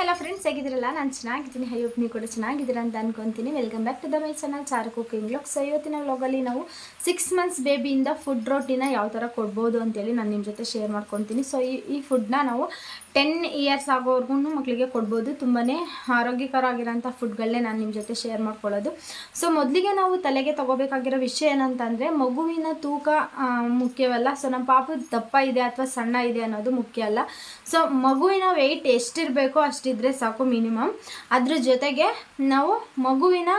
Hello friends ಹೇಗಿದ್ದೀರಲ್ಲ? ನಾನು ಚೆನ್ನಾಗಿದ್ದೀನಿ. Hope ನೀವು ಕೂಡ ಚೆನ್ನಾಗಿದ್ದೀರಾ ಅಂತ ಅನ್ಕೊಂತೀನಿ. Welcome back to the my channel char cooking ಲೋಕ್ಸ್ ಇವತ್ತಿನ ವ್ಲಾಗಲ್ಲಿ ನಾವು ಸಿಕ್ಸ್ ಮಂತ್ಸ್ ಬೇಬಿಯಿಂದ ಫುಡ್ ರೋಟಿನ ಯಾವ ಥರ ಕೊಡ್ಬೋದು ಅಂತೇಳಿ ನಾನು ನಿಮ್ಮ ಜೊತೆ ಶೇರ್ ಮಾಡ್ಕೊತೀನಿ. ಸೊ ಈ ಈ ಫುಡ್ನ ನಾವು ಟೆನ್ ಇಯರ್ಸ್ ಆಗೋವರೆಗೂ ಮಕ್ಕಳಿಗೆ ಕೊಡ್ಬೋದು. ತುಂಬಾ ಆರೋಗ್ಯಕರವಾಗಿರೋಂಥ ಫುಡ್ಗಳನ್ನೇ ನಾನು ನಿಮ್ಮ ಜೊತೆ ಶೇರ್ ಮಾಡ್ಕೊಳ್ಳೋದು. ಸೊ ಮೊದಲಿಗೆ ನಾವು ತಲೆಗೆ ತಗೋಬೇಕಾಗಿರೋ ವಿಷಯ ಏನಂತಂದರೆ, ಮಗುವಿನ ತೂಕ ಮುಖ್ಯವಲ್ಲ. ಸೊ ನಮ್ಮ ಪಾಪು ದಪ್ಪ ಇದೆ ಅಥವಾ ಸಣ್ಣ ಇದೆ ಅನ್ನೋದು ಮುಖ್ಯ ಅಲ್ಲ. ಸೊ ಮಗುವಿನ ವೆಯ್ಟ್ ಎಷ್ಟಿರಬೇಕೋ ಅಷ್ಟಿದ್ರೆ ಸಾಕು ಮಿನಿಮಮ್ ಅದ್ರ ಜೊತೆಗೆ ನಾವು ಮಗುವಿನ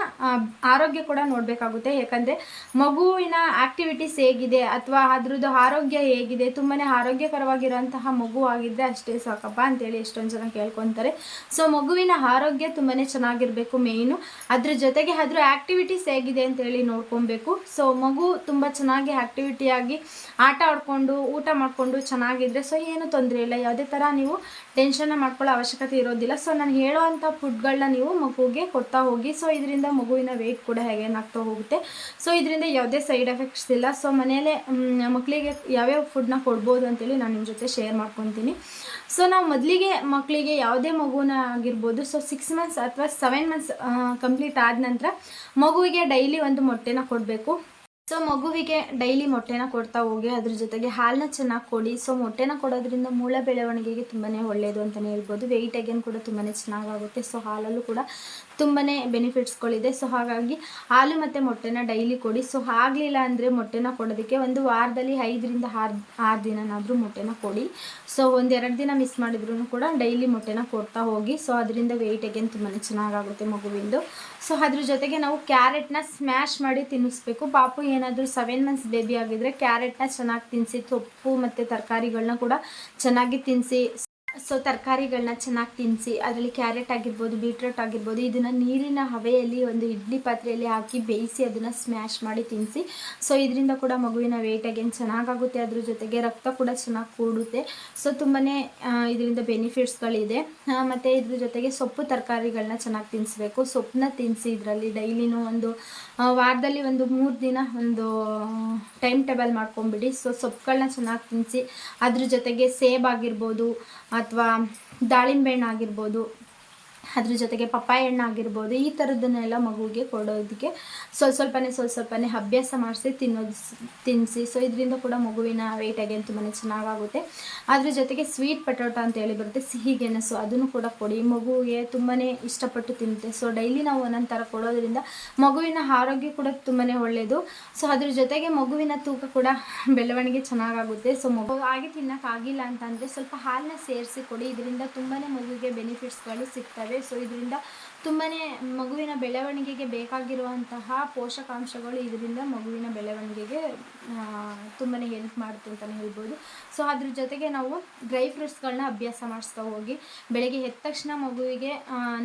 ಆರೋಗ್ಯ ಕೂಡ ನೋಡಬೇಕಾಗುತ್ತೆ. ಯಾಕಂದರೆ ಮಗುವಿನ ಆ್ಯಕ್ಟಿವಿಟೀಸ್ ಹೇಗಿದೆ ಅಥವಾ ಅದ್ರದ್ದು ಆರೋಗ್ಯ ಹೇಗಿದೆ ತುಂಬಾ ಆರೋಗ್ಯಕರವಾಗಿರುವಂತಹ ಮಗು ಆಗಿದ್ದರೆ ಅಷ್ಟೇ ಸಾಕಪ್ಪ ಅಂತೇಳಿ ಎಷ್ಟೊಂದು ಜನ ಕೇಳ್ಕೊತಾರೆ. ಸೊ ಮಗುವಿನ ಆರೋಗ್ಯ ತುಂಬಾ ಚೆನ್ನಾಗಿರಬೇಕು ಮೇಯ್ನು. ಅದ್ರ ಜೊತೆಗೆ ಅದ್ರ ಆ್ಯಕ್ಟಿವಿಟೀಸ್ ಹೇಗಿದೆ ಅಂತೇಳಿ ನೋಡ್ಕೊಬೇಕು. ಸೊ ಮಗು ತುಂಬ ಚೆನ್ನಾಗಿ ಆ್ಯಕ್ಟಿವಿಟಿಯಾಗಿ ಆಟ ಆಡ್ಕೊಂಡು, ಊಟ ಮಾಡಿಕೊಂಡು ಚೆನ್ನಾಗಿದ್ರೆ ಸೊ ಏನು ತೊಂದರೆ ಇಲ್ಲ. ಯಾವುದೇ ಥರ ನೀವು ಟೆನ್ಷನ್ನ ಮಾಡ್ಕೊಳ್ಳೋ ಅವಶ್ಯಕತೆ ಇರೋದಿಲ್ಲ. ಸೊ ನಾನು ಹೇಳೋವಂಥ ಫುಡ್ಗಳನ್ನ ನೀವು ಮಗುಗೆ ಕೊಡ್ತಾ ಹೋಗಿ. ಸೊ ಇದರಿಂದ ಮಗುವಿನ ವೆಯ್ಟ್ ಕೂಡ ಹೇಗೇನಾಗ್ತಾ ಹೋಗುತ್ತೆ. ಸೊ ಇದರಿಂದ ಯಾವುದೇ ಸೈಡ್ ಎಫೆಕ್ಟ್ಸ್ ಇಲ್ಲ. ಸೊ ಮನೆಯಲ್ಲೇ ಮಕ್ಕಳಿಗೆ ಯಾವ್ಯಾವ ಫುಡ್ನ ಕೊಡ್ಬೋದು ಅಂತೇಳಿ ನಾನು ನಿಮ್ಮ ಜೊತೆ ಶೇರ್ ಮಾಡ್ಕೊತೀನಿ. ಸೊ ನಾವು ಮೊದಲಿಗೆ ಮಕ್ಕಳಿಗೆ ಯಾವುದೇ ಮಗುನ ಆಗಿರ್ಬೋದು ಸೊ ಸಿಕ್ಸ್ ಮಂತ್ಸ್ ಅಥವಾ ಸೆವೆನ್ ಮಂತ್ಸ್ ಕಂಪ್ಲೀಟ್ ಆದ ನಂತರ ಮಗುವಿಗೆ ಡೈಲಿ ಒಂದು ಮೊಟ್ಟೆನ ಕೊಡಬೇಕು. ಸೊ ಮಗುವಿಗೆ ಡೈಲಿ ಮೊಟ್ಟೆನ ಕೊಡ್ತಾ ಹೋಗಿ ಅದ್ರ ಜೊತೆಗೆ ಹಾಲನ್ನ ಚೆನ್ನಾಗಿ ಕೊಡಿ ಸೊ ಮೊಟ್ಟೆನ ಕೊಡೋದ್ರಿಂದ ಮೂಳೆ ಬೆಳವಣಿಗೆಗೆ ತುಂಬಾ ಒಳ್ಳೆಯದು ಅಂತಲೇ ಹೇಳ್ಬೋದು. ವೆಯ್ಟ್ ಅಗೇನ್ ಕೂಡ ತುಂಬಾ ಚೆನ್ನಾಗಾಗುತ್ತೆ ಸೊ ಹಾಲಲ್ಲೂ ಕೂಡ ತುಂಬಾ ಬೆನಿಫಿಟ್ಸ್ಗಳಿದೆ. ಸೊ, ಹಾಗಾಗಿ ಹಾಲು ಮತ್ತು ಮೊಟ್ಟೆನ ಡೈಲಿ ಕೊಡಿ. ಸೊ, ಆಗಲಿಲ್ಲ ಅಂದರೆ ಮೊಟ್ಟೆನ ಕೊಡೋದಕ್ಕೆ ಒಂದು ವಾರದಲ್ಲಿ ಐದರಿಂದ ಆರು ಆರು ದಿನನಾದರೂ ಮೊಟ್ಟೆನ ಕೊಡಿ. ಸೊ ಒಂದೆರಡು ದಿನ ಮಿಸ್ ಮಾಡಿದ್ರು ಕೂಡ ಡೈಲಿ ಮೊಟ್ಟೆನ ಕೊಡ್ತಾ ಹೋಗಿ. ಸೊ, ಅದರಿಂದ ವೆಯ್ಟ್ ಅಗೇನ್ ತುಂಬಾ ಚೆನ್ನಾಗಾಗುತ್ತೆ ಮಗುವಿಂದು. ಸೊ, ಅದ್ರ ಜೊತೆಗೆ ನಾವು ಕ್ಯಾರೆಟ್ನ ಸ್ಮ್ಯಾಶ್ ಮಾಡಿ ತಿನ್ನಿಸ್ಬೇಕು. ಪಾಪು ಏನಾದರೂ ಸೆವೆನ್ ಮಂತ್ಸ್ ಬೇಬಿ ಆಗಿದ್ರೆ ಕ್ಯಾರೆಟ್ನ ಚೆನ್ನಾಗಿ ತಿನ್ನಿಸಿ ಸೊಪ್ಪು ಮತ್ತು ತರಕಾರಿಗಳನ್ನ ಕೂಡ ಚೆನ್ನಾಗಿ ತಿನ್ನಿಸಿ ಸೊ ತರಕಾರಿಗಳನ್ನ ಚೆನ್ನಾಗಿ ತಿನ್ನಿಸಿ ಅದರಲ್ಲಿ ಕ್ಯಾರೆಟ್ ಆಗಿರ್ಬೋದು, ಬೀಟ್ರೂಟ್ ಆಗಿರ್ಬೋದು, ಇದನ್ನು ನೀರಿನ ಹವೆಯಲ್ಲಿ ಒಂದು ಇಡ್ಲಿ ಪಾತ್ರೆಯಲ್ಲಿ ಹಾಕಿ ಬೇಯಿಸಿ ಅದನ್ನು ಸ್ಮ್ಯಾಶ್ ಮಾಡಿ ತಿನ್ನಿಸಿ ಸೊ ಇದರಿಂದ ಕೂಡ ಮಗುವಿನ ವೆಯ್ಟ್ ಅಗೇನ್ ಚೆನ್ನಾಗಾಗುತ್ತೆ. ಅದ್ರ ಜೊತೆಗೆ ರಕ್ತ ಕೂಡ ಚೆನ್ನಾಗಿ ಕೂಡುತ್ತೆ. ಸೊ ತುಂಬಾ ಇದರಿಂದ ಬೆನಿಫಿಟ್ಸ್ಗಳಿದೆ ಮತ್ತು ಇದ್ರ ಜೊತೆಗೆ ಸೊಪ್ಪು ತರಕಾರಿಗಳನ್ನ ಚೆನ್ನಾಗಿ ತಿನ್ನಿಸ್ಬೇಕು ಸೊಪ್ಪನ್ನ ತಿನ್ನಿಸಿ ಇದರಲ್ಲಿ ಡೈಲಿನೂ ಒಂದು ವಾರದಲ್ಲಿ ಒಂದು ಮೂರು ದಿನ ಒಂದು ಟೈಮ್ ಟೇಬಲ್ ಮಾಡ್ಕೊಂಬಿಡಿ. ಸೊ ಸೊಪ್ಪುಗಳನ್ನ ಚೆನ್ನಾಗಿ ತಿನ್ನಿಸಿ ಅದ್ರ ಜೊತೆಗೆ ಸೇಬ್ ಆಗಿರ್ಬೋದು ಅಥವಾ ದಾಳಿಂಬೆ ಹಣ್ಣು ಆಗಿರ್ಬೋದು. ಅದ್ರ ಜೊತೆಗೆ ಪಪ್ಪಾಯ ಹಣ್ಣು ಆಗಿರ್ಬೋದು, ಈ ಥರದ್ದನ್ನೆಲ್ಲ ಮಗುವಿಗೆ ಕೊಡೋದಕ್ಕೆ ಸ್ವಲ್ಪ ಸ್ವಲ್ಪನೇ ಸ್ವಲ್ಪ ಸ್ವಲ್ಪನೇ ಅಭ್ಯಾಸ ಮಾಡಿಸಿ ತಿನ್ನೋದು ತಿನ್ನಿಸಿ ಸೊ ಇದರಿಂದ ಕೂಡ ಮಗುವಿನ ವೆಯ್ಟ್ ಅಗೇನ್ ತುಂಬಾ ಚೆನ್ನಾಗಾಗುತ್ತೆ. ಅದ್ರ ಜೊತೆಗೆ ಸ್ವೀಟ್ ಪಟೋಟ ಅಂತ ಹೇಳಿ ಬರುತ್ತೆ, ಸಿಹಿ ಗೆಣಸು. ಅದನ್ನು ಕೂಡ ಕೊಡಿ. ಮಗುವಿಗೆ ತುಂಬಾ ಇಷ್ಟಪಟ್ಟು ತಿನ್ನುತ್ತೆ. ಸೊ ಡೈಲಿ ನಾವು ಒಂದೊಂದು ಥರ ಕೊಡೋದ್ರಿಂದ ಮಗುವಿನ ಆರೋಗ್ಯ ಕೂಡ ತುಂಬಾ ಒಳ್ಳೆಯದು ಸೊ ಅದ್ರ ಜೊತೆಗೆ ಮಗುವಿನ ತೂಕ ಕೂಡ ಬೆಳವಣಿಗೆ ಚೆನ್ನಾಗಾಗುತ್ತೆ. ಸೊ ಮಗು ಹಾಗೆ ತಿನ್ನೋಕ್ಕಾಗಿಲ್ಲ ಅಂತಂದರೆ ಸ್ವಲ್ಪ ಹಾಲನ್ನ ಸೇರಿಸಿ ಕೊಡಿ. ಇದರಿಂದ ತುಂಬಾ ಮಗುವಿಗೆ ಬೆನಿಫಿಟ್ಸ್ಗಳು ಸಿಗ್ತವೆ. ಸೊ ಇದರಿಂದ ತುಂಬಾ ಮಗುವಿನ ಬೆಳವಣಿಗೆಗೆ ಬೇಕಾಗಿರುವಂತಹ ಪೋಷಕಾಂಶಗಳು ಇದರಿಂದ ಮಗುವಿನ ಬೆಳವಣಿಗೆಗೆ ತುಂಬಾ ಹೆಲ್ಪ್ ಮಾಡುತ್ತೆ ಅಂತಲೇ ಹೇಳ್ಬೋದು. ಸೊ ಅದ್ರ ಜೊತೆಗೆ ನಾವು ಡ್ರೈ ಫ್ರೂಟ್ಸ್ಗಳನ್ನ ಅಭ್ಯಾಸ ಮಾಡಿಸ್ತಾ ಹೋಗಿ, ಬೆಳಗ್ಗೆ ಎದ್ದ ತಕ್ಷಣ ಮಗುವಿಗೆ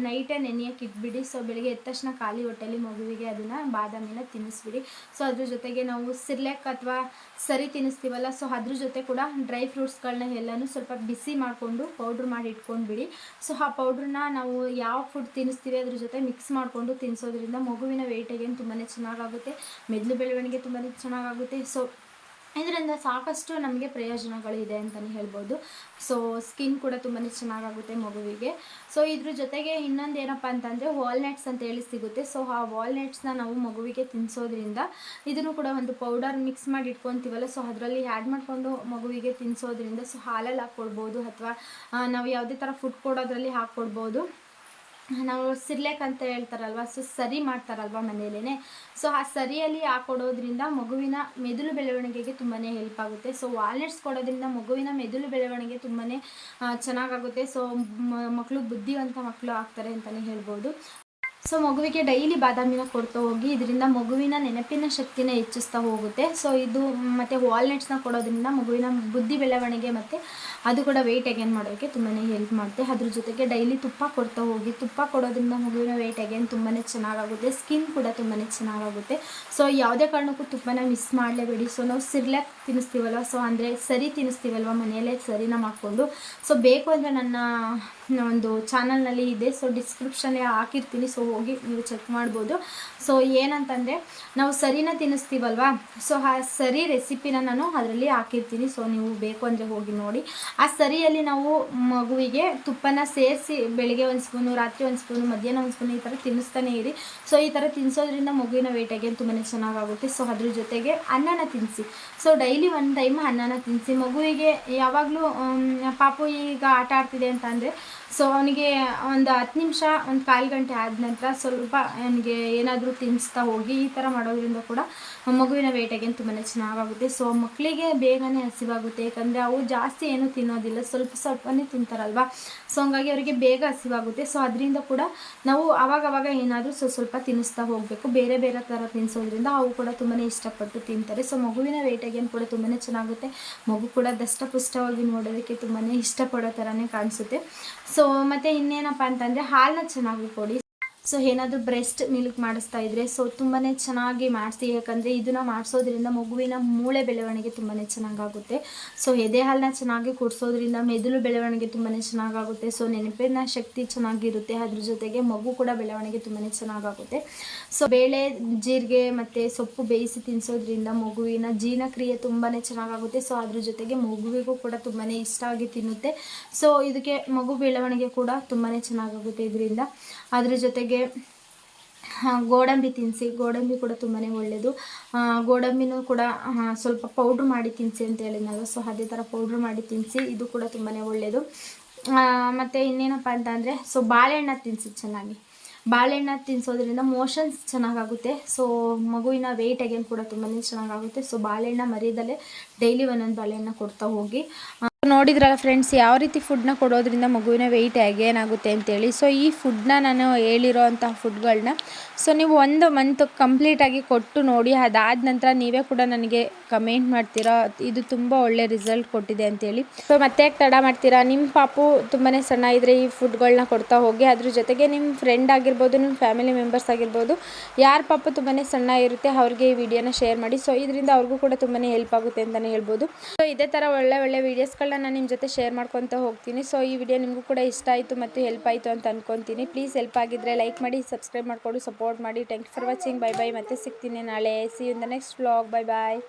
ನೈಟೇ ನೆನೆಯಕ್ಕೆ ಇಟ್ಬಿಡಿ ಸೊ ಬೆಳಗ್ಗೆ ಎದ್ದ ತಕ್ಷಣ ಖಾಲಿ ಹೊಟ್ಟೆಲಿ ಮಗುವಿಗೆ ಅದನ್ನು ಬಾದಾಮಿನ ತಿನ್ನಿಸ್ಬಿಡಿ. ಸೊ ಅದ್ರ ಜೊತೆಗೆ ನಾವು ಸಿರ್ಲೆಕ್ ಅಥವಾ ಸರಿ ತಿನ್ನಿಸ್ತೀವಲ್ಲ, ಸೊ ಅದ್ರ ಜೊತೆ ಕೂಡ ಡ್ರೈ ಫ್ರೂಟ್ಸ್ಗಳನ್ನ ಎಲ್ಲನೂ ಸ್ವಲ್ಪ ಬಿಸಿ ಮಾಡಿಕೊಂಡು ಪೌಡ್ರ್ ಮಾಡಿ ಇಟ್ಕೊಂಡ್ಬಿಡಿ. ಸೊ ಆ ಪೌಡ್ರನ್ನ ನಾವು ಯಾವ ಫುಡ್ ತಿನ್ನಿಸ್ತೀವಿ ಅದ್ರ ಜೊತೆ ಮಿಕ್ಸ್ ಮಾಡಿಕೊಂಡು ತಿನ್ನಿಸೋದ್ರಿಂದ ಮಗುವಿನ ವೆಯ್ಟ್ ಅಗೇನ್ ತುಂಬಾ ಚೆನ್ನಾಗಾಗುತ್ತೆ, ಮೆದುಳು ಬೆಳವಣಿಗೆ ತುಂಬಾ ಚೆನ್ನಾಗಾಗುತ್ತೆ. ಸೊ ಇದರಿಂದ ಸಾಕಷ್ಟು ನಮಗೆ ಪ್ರಯೋಜನಗಳು ಇದೆ ಅಂತಲೇ ಹೇಳ್ಬೋದು. ಸೊ ಸ್ಕಿನ್ ಕೂಡ ತುಂಬಾ ಚೆನ್ನಾಗಾಗುತ್ತೆ ಮಗುವಿಗೆ. ಸೊ ಇದ್ರ ಜೊತೆಗೆ ಇನ್ನೊಂದು ಏನಪ್ಪ ಅಂತಂದರೆ ವಾಲ್ನಟ್ಸ್ ಅಂತ ಹೇಳಿ ಸಿಗುತ್ತೆ. ಸೊ ಆ ವಾಲ್ನಟ್ಸ್ನ ನಾವು ಮಗುವಿಗೆ ತಿನ್ನಿಸೋದ್ರಿಂದ ಇದನ್ನು ಕೂಡ ಒಂದು ಪೌಡರ್ ಮಿಕ್ಸ್ ಮಾಡಿ ಇಟ್ಕೊತೀವಲ್ಲ ಸೊ ಅದರಲ್ಲಿ ಆ್ಯಡ್ ಮಾಡಿಕೊಂಡು ಮಗುವಿಗೆ ತಿನ್ನಿಸೋದ್ರಿಂದ ಸೊ ಹಾಲಲ್ಲಿ ಹಾಕ್ಕೊಡ್ಬೋದು ಅಥವಾ ನಾವು ಯಾವುದೇ ಥರ ಫುಡ್ ಕೊಡೋದ್ರಲ್ಲಿ ಹಾಕ್ಕೊಡ್ಬೋದು. ನಾವು ಸಿರ್ಲೆಕ್ ಅಂತ ಹೇಳ್ತಾರಲ್ವ? ಸೊ, ಸರಿ ಮಾಡ್ತಾರಲ್ವ ಮನೆಯಲ್ಲೇ ಸೊ, ಆ ಸರಿಯಲ್ಲಿ ಹಾಕೊಡೋದ್ರಿಂದ ಮಗುವಿನ ಮೆದುಳು ಬೆಳವಣಿಗೆಗೆ ತುಂಬಾ ಹೆಲ್ಪ್ ಆಗುತ್ತೆ. ಸೊ ವಾಲ್ನಟ್ಸ್ ಕೊಡೋದ್ರಿಂದ ಮಗುವಿನ ಮೆದುಳು ಬೆಳವಣಿಗೆ ತುಂಬಾ ಚೆನ್ನಾಗಾಗುತ್ತೆ. ಸೊ ಮಕ್ಕಳು ಬುದ್ಧಿವಂತ ಮಕ್ಕಳು ಆಗ್ತಾರೆ ಅಂತಲೇ ಹೇಳ್ಬೋದು. ಸೊ ಮಗುವಿಗೆ ಡೈಲಿ ಬಾದಾಮಿನ ಕೊಡ್ತಾ ಹೋಗಿ, ಇದರಿಂದ ಮಗುವಿನ ನೆನಪಿನ ಶಕ್ತಿನ ಹೆಚ್ಚಿಸ್ತಾ ಹೋಗುತ್ತೆ. ಸೊ ಇದು ಮತ್ತು ವಾಲ್ನಟ್ಸ್ನ ಕೊಡೋದ್ರಿಂದ ಮಗುವಿನ ಬುದ್ಧಿ ಬೆಳವಣಿಗೆ ಮತ್ತು ಅದು ಕೂಡ ವೆಯ್ಟ್ ಅಗೇನ್ ಮಾಡೋಕ್ಕೆ ತುಂಬಾ ಹೆಲ್ಪ್ ಮಾಡುತ್ತೆ. ಅದ್ರ ಜೊತೆಗೆ ಡೈಲಿ ತುಪ್ಪ ಕೊಡ್ತಾ ಹೋಗಿ, ತುಪ್ಪ ಕೊಡೋದ್ರಿಂದ ಮಗುವಿನ ವೆಯ್ಟ್ ಅಗೇನ್ ತುಂಬಾ ಚೆನ್ನಾಗಾಗುತ್ತೆ. ಸ್ಕಿನ್ ಕೂಡ ತುಂಬಾ ಚೆನ್ನಾಗಾಗುತ್ತೆ. ಸೊ ಯಾವುದೇ ಕಾರಣಕ್ಕೂ ತುಪ್ಪನ ಮಿಸ್ ಮಾಡಲೇಬೇಡಿ. ಸೊ ನಾವು ಸಿರ್ಲೆಕ್ ತಿನ್ನಿಸ್ತೀವಲ್ವ? ಸೊ ಅಂದರೆ ಸರಿ ತಿನ್ನಿಸ್ತೀವಲ್ವ? ಮನೆಯಲ್ಲೇ ಸರಿನ ಮಾಡಿಕೊಂಡು. ಸೊ ಬೇಕು ಅಂದರೆ ನನ್ನ ಒಂದು ಚಾನಲ್ನಲ್ಲಿ ಇದೆ. ಸೊ ಡಿಸ್ಕ್ರಿಪ್ಷನ್ಗೆ ಹಾಕಿರ್ತೀನಿ. ಸೊ ಹೋಗಿ ನೀವು ಚೆಕ್ ಮಾಡ್ಬೋದು. ಸೊ ಏನಂತಂದರೆ, ನಾವು ಸರಿನ ತಿನ್ನಿಸ್ತೀವಲ್ವಾ? ಸೊ ಆ ಸರಿ ರೆಸಿಪಿನ ನಾನು ಅದರಲ್ಲಿ ಹಾಕಿರ್ತೀನಿ. ಸೊ ನೀವು ಬೇಕು ಅಂದರೆ ಹೋಗಿ ನೋಡಿ. ಆ ಸರಿಯಲ್ಲಿ ನಾವು ಮಗುವಿಗೆ ತುಪ್ಪನ ಸೇರಿಸಿ, ಬೆಳಿಗ್ಗೆ ಒಂದು ಸ್ಪೂನು ರಾತ್ರಿ ಒಂದು ಸ್ಪೂನು ಮಧ್ಯಾಹ್ನ ಒಂದು ಸ್ಪೂನು ಈ ಥರ ತಿನ್ನಿಸ್ತಾನೆ ಇರಿ. ಸೊ ಈ ಥರ ತಿನ್ನಿಸೋದ್ರಿಂದ ಮಗುವಿನ ವೇಟಾಗಿ ತುಂಬಾ ಚೆನ್ನಾಗಾಗುತ್ತೆ. ಸೊ ಅದ್ರ ಜೊತೆಗೆ ಅನ್ನನ ತಿನ್ನಿಸಿ ಸೊ ಡೈಲಿ ಒಂದು ಟೈಮ್ ಅನ್ನನ ತಿನ್ನಿಸಿ ಮಗುವಿಗೆ ಯಾವಾಗಲೂ ಪಾಪು ಈಗ ಆಟ ಆಡ್ತಿದೆ ಅಂತ ಅಂದರೆ ಸೊ ಅವನಿಗೆ ಒಂದು ಹತ್ತು ನಿಮಿಷ, ಒಂದು ಕಾಲು ಗಂಟೆ ಆದ ನಂತರ ಸ್ವಲ್ಪ ಅವನಿಗೆ ಏನಾದರೂ ತಿನ್ನಿಸ್ತಾ ಹೋಗಿ, ಈ ಥರ ಮಾಡೋದ್ರಿಂದ ಕೂಡ ಮಗುವಿನ ವೇಟಗೆ ತುಂಬಾ ಚೆನ್ನಾಗಾಗುತ್ತೆ. ಸೊ ಮಕ್ಕಳಿಗೆ ಬೇಗನೆ ಹಸಿವಾಗುತ್ತೆ. ಯಾಕಂದರೆ ಅವು ಜಾಸ್ತಿ ಏನೂ ತಿನ್ನೋದಿಲ್ಲ. ಸ್ವಲ್ಪ ಸ್ವಲ್ಪನೇ ತಿಂತಾರಲ್ವ? ಸೊ ಹಂಗಾಗಿ ಅವರಿಗೆ ಬೇಗ ಹಸಿವಾಗುತ್ತೆ. ಸೊ ಅದರಿಂದ ಕೂಡ ನಾವು ಆವಾಗವಾಗ ಏನಾದರೂ ಸ್ವಲ್ಪ ಸ್ವಲ್ಪ ತಿನ್ನಿಸ್ತಾ ಹೋಗಬೇಕು. ಬೇರೆ ಬೇರೆ ಥರ ತಿನ್ನಿಸೋದ್ರಿಂದ ಅವು ಕೂಡ ತುಂಬಾ ಇಷ್ಟಪಟ್ಟು ತಿಂತಾರೆ. ಸೊ ಮಗುವಿನ ವೇಟಗೆ ಕೂಡ ತುಂಬಾ ಚೆನ್ನಾಗುತ್ತೆ. ಮಗು ಕೂಡ ದಷ್ಟಪುಷ್ಟವಾಗಿ ನೋಡೋದಕ್ಕೆ ತುಂಬಾ ಇಷ್ಟಪಡೋ ಥರನೇ ಕಾಣಿಸುತ್ತೆ. ಸೊ ಮತ್ತೆ ಇನ್ನೇನಪ್ಪ ಅಂತಂದ್ರೆ ಹಾಲನ್ನ ಚೆನ್ನಾಗಿ ಕೊಡಿ. ಸೊ ಏನಾದರೂ ಬ್ರೆಸ್ಟ್ ಮಿಲ್ಕ್ ಮಾಡಿಸ್ತಾ ಇದ್ರೆ ಸೊ ತುಂಬಾ ಚೆನ್ನಾಗಿ ಮಾಡಿಸಿ. ಯಾಕಂದರೆ ಇದನ್ನು ಮಾಡಿಸೋದ್ರಿಂದ ಮಗುವಿನ ಮೂಳೆ ಬೆಳವಣಿಗೆ ತುಂಬಾ ಚೆನ್ನಾಗಾಗುತ್ತೆ. ಸೊ ಎದೆ ಹಾಲನ್ನ ಚೆನ್ನಾಗಿ ಕುಡಿಸೋದ್ರಿಂದ ಮೆದುಳು ಬೆಳವಣಿಗೆ ತುಂಬಾ ಚೆನ್ನಾಗಾಗುತ್ತೆ. ಸೊ ನೆನಪಿನ ಶಕ್ತಿ ಚೆನ್ನಾಗಿರುತ್ತೆ. ಅದ್ರ ಜೊತೆಗೆ ಮಗು ಕೂಡ ಬೆಳವಣಿಗೆ ತುಂಬಾ ಚೆನ್ನಾಗಾಗುತ್ತೆ. ಸೊ ಬೇಳೆ, ಜೀರಿಗೆ ಮತ್ತು ಸೊಪ್ಪು ಬೇಯಿಸಿ ತಿನ್ನಿಸೋದ್ರಿಂದ ಮಗುವಿನ ಜೀರ್ಣಕ್ರಿಯೆ ತುಂಬಾ ಚೆನ್ನಾಗಾಗುತ್ತೆ. ಸೊ ಅದ್ರ ಜೊತೆಗೆ ಮಗುವಿಗೂ ಕೂಡ ತುಂಬಾ ಇಷ್ಟ ಆಗಿ ತಿನ್ನುತ್ತೆ. ಸೊ ಇದಕ್ಕೆ ಮಗು ಬೆಳವಣಿಗೆ ಕೂಡ ತುಂಬಾ ಚೆನ್ನಾಗಾಗುತ್ತೆ ಇದರಿಂದ. ಅದ್ರ ಜೊತೆಗೆ ಆ, ಗೋಡಂಬಿ ತಿನ್ನಿಸಿ ಗೋಡಂಬಿ ಕೂಡ ತುಂಬಾ ಒಳ್ಳೆಯದು ಗೋಡಂಬಿನೂ ಕೂಡ ಸ್ವಲ್ಪ ಪೌಡ್ರ್ ಮಾಡಿ ತಿನ್ನಿಸಿ ಅಂತ ಹೇಳಿದ್ನಲ್ಲ ಸೊ ಅದೇ ಥರ ಪೌಡ್ರ್ ಮಾಡಿ ತಿನ್ನಿಸಿ ಇದು ಕೂಡ ತುಂಬಾ ಒಳ್ಳೆಯದು ಮತ್ತು ಇನ್ನೇನಪ್ಪ ಅಂತ ಅಂದರೆ ಸೊ ಬಾಳೆಹಣ್ಣ ತಿನ್ನಿಸಿ ಚೆನ್ನಾಗಿ. ಬಾಳೆಹಣ್ಣ ತಿನ್ನಿಸೋದ್ರಿಂದ ಮೋಷನ್ಸ್ ಚೆನ್ನಾಗಾಗುತ್ತೆ ಸೊ ಮಗುವಿನ ವೆಯ್ಟ್ ಅಗೇನ್ ಕೂಡ ತುಂಬಾ ಚೆನ್ನಾಗಾಗುತ್ತೆ ಸೊ ಬಾಳೆಹಣ್ಣ ಮರಿಯದಲ್ಲೇ ಡೈಲಿ ಒಂದೊಂದು ಬಾಳೆಹಣ್ಣ ಕೊಡ್ತಾ ಹೋಗಿ. ನೋಡಿದ್ರಲ್ಲ ಫ್ರೆಂಡ್ಸ್ ಯಾವ ರೀತಿ ಫುಡ್ನ ಕೊಡೋದ್ರಿಂದ ಮಗುವಿನ ವೆಯ್ಟ್ ಏನಾಗುತ್ತೆ ಅಂತೇಳಿ. ಸೊ ಈ ಫುಡ್ನ ನಾನು ಹೇಳಿರೋ ಅಂತಹ ಫುಡ್ಗಳನ್ನ ಸೊ ನೀವು ಒಂದು ಮಂತ್ ಕಂಪ್ಲೀಟಾಗಿ ಕೊಟ್ಟು ನೋಡಿ, ಅದಾದ ನಂತರ ನೀವೇ ಕೂಡ ನನಗೆ ಕಮೆಂಟ್ ಮಾಡ್ತೀರಾ? ಇದು ತುಂಬ ಒಳ್ಳೆ ರಿಸಲ್ಟ್ ಕೊಟ್ಟಿದೆ ಅಂತೇಳಿ. ಸೊ ಮತ್ತೆ ತಡ ಮಾಡ್ತೀರಾ? ನಿಮ್ಮ ಪಾಪು ತುಂಬಾ ಸಣ್ಣ ಇದ್ದರೆ ಈ ಫುಡ್ಗಳನ್ನ ಕೊಡ್ತಾ ಹೋಗಿ, ಅದ್ರ ಜೊತೆಗೆ ನಿಮ್ಮ ಫ್ರೆಂಡ್ ಆಗಿರ್ಬೋದು ನಿಮ್ಮ ಫ್ಯಾಮಿಲಿ ಮೆಂಬರ್ಸ್ ಆಗಿರ್ಬೋದು, ಯಾರ ಪಾಪು ತುಂಬಾ ಸಣ್ಣ ಇರುತ್ತೆ, ಅವ್ರಿಗೆ ಈ ವಿಡಿಯೋನ ಶೇರ್ ಮಾಡಿ. ಸೊ ಇದರಿಂದ ಅವ್ರಿಗೂ ಕೂಡ ತುಂಬಾ ಹೆಲ್ಪ್ ಆಗುತ್ತೆ ಅಂತಲೇ ಹೇಳ್ಬೋದು. ಸೊ ಇದೇ ಥರ ಒಳ್ಳೆ ಒಳ್ಳೆ ವೀಡಿಯೋಸ್ಗಳನ್ನ ನಾನು ನಿಮ್ಮ ಜೊತೆ ಶೇರ್ ಮಾಡ್ಕೊತ ಹೋಗ್ತೀನಿ. ಸೊ ಈ ವಿಡಿಯೋ ನಿಮಗೂ ಕೂಡ ಇಷ್ಟ ಆಯಿತು ಮತ್ತು ಹೆಲ್ಪ್ ಆಯಿತು ಅಂತ ಅಂದ್ಕೊತೀನಿ ಪ್ಲೀಸ್ ಹೆಲ್ಪ್ ಆಗಿದ್ದರೆ ಲೈಕ್ ಮಾಡಿ ಸಬ್ಸ್ಕ್ರೈಬ್ ಮಾಡಿಕೊಂಡು ಸಪೋರ್ಟ್ ಮಾಡಿ. Thank you for watching bye bye ಮತ್ತೆ ಸಿಗ್ತೀನಿ ನಾಳೆ. See in the next vlog bye bye